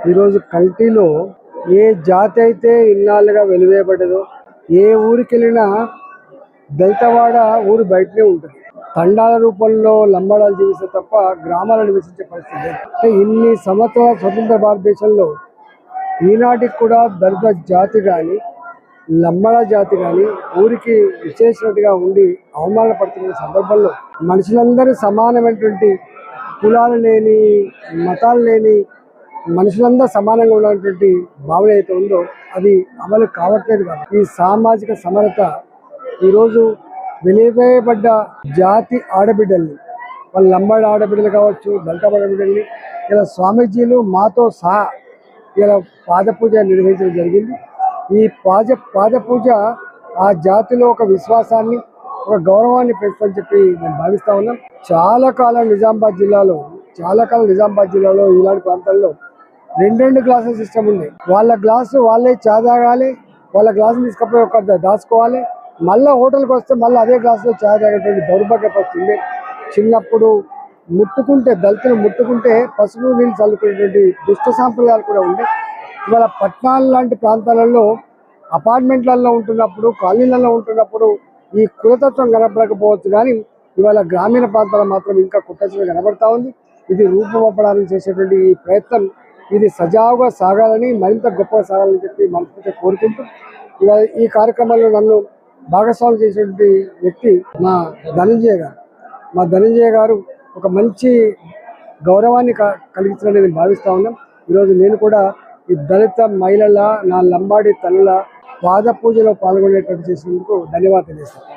ఈరోజు కల్టీలో ఏ జాతి అయితే ఇన్నాళ్ళుగా వెలివేయబడ్డదో ఏ ఊరికి వెళ్ళినా దళితవాడ ఊరు బయటనే ఉంటుంది. తండాల రూపంలో లంబాడాలు జీవిస్తే తప్ప గ్రామాలను నివసించే పరిస్థితి అంటే ఇన్ని సంవత్సరాల స్వతంత్ర భారతదేశంలో ఈనాటికి కూడా దళిత జాతి కానీ లంబడ జాతి కానీ ఊరికి విశేషినట్టుగా ఉండి అవమానపడుతున్న సందర్భంలో మనుషులందరూ సమానమైనటువంటి కులాలు లేని మతాలు లేని మనుషులందరూ సమానంగా ఉన్నటువంటి భావన అయితే ఉందో అది అమలు కావట్లేదు కాదు ఈ సామాజిక సమరత ఈరోజు వెలివేయబడ్డ జాతి ఆడబిడ్డల్ని వాళ్ళ లంబాడి ఆడబిడ్డలు కావచ్చు దళిత ఆడబిడ్డల్ని ఇలా స్వామీజీలు మాతో సహా ఇలా పాద పూజ నిర్వహించడం జరిగింది. ఈ పాద పాద పూజ ఆ జాతిలో ఒక విశ్వాసాన్ని ఒక గౌరవాన్ని పెంచుతుందని చెప్పి నేను భావిస్తా ఉన్నాం చాలా కాలం నిజామాబాద్ జిల్లాలో చాలా కాలం నిజామాబాద్ జిల్లాలో ఇలాంటి ప్రాంతాల్లో రెండు రెండు గ్లాసుల సిస్టమ్ ఉంది. వాళ్ళ గ్లాసు వాళ్ళే చా తాగాలి వాళ్ళ గ్లాసులు తీసుకపోయి ఒక దాచుకోవాలి. మళ్ళీ హోటల్కి వస్తే మళ్ళీ అదే గ్లాసులో చా తాగేటువంటి దౌర్భాగ్య పరిస్థితి చిన్నప్పుడు ముట్టుకుంటే దళితులు ముట్టుకుంటే పసుపు నీళ్ళు చల్లుకునేటువంటి దుష్ట సాంప్రదాయాలు కూడా ఉంది ఇవాళ పట్టణాల లాంటి ప్రాంతాలలో అపార్ట్మెంట్లలో ఉంటున్నప్పుడు కాలనీలలో ఉంటున్నప్పుడు ఈ కులతత్వం కనపడకపోవచ్చు కానీ ఇవాళ గ్రామీణ ప్రాంతాలు మాత్రం ఇంకా కుట్టచ్చుగా కనబడతా ఉంది. ఇది రూపమప్పడానికి చేసేటువంటి ఈ ప్రయత్నం ఇది సజావుగా సాగాలని మరింత గొప్పగా సాగాలని చెప్పి మనస్ఫూర్తిగా కోరుకుంటూ ఇలా ఈ కార్యక్రమంలో నన్ను భాగస్వామి చేసినటువంటి వ్యక్తి మా ధనంజయ గారు. మా ధనంజయ గారు ఒక మంచి గౌరవాన్ని క- కలిగించాలని నేను భావిస్తా ఉన్నాం. ఈరోజు నేను కూడా ఈ దళిత మహిళల నా లంబాడి తల్లుల పాద పూజలో పాల్గొనేటట్టు చేసినందుకు ధన్యవాదాలు. తెలియజేస్తాను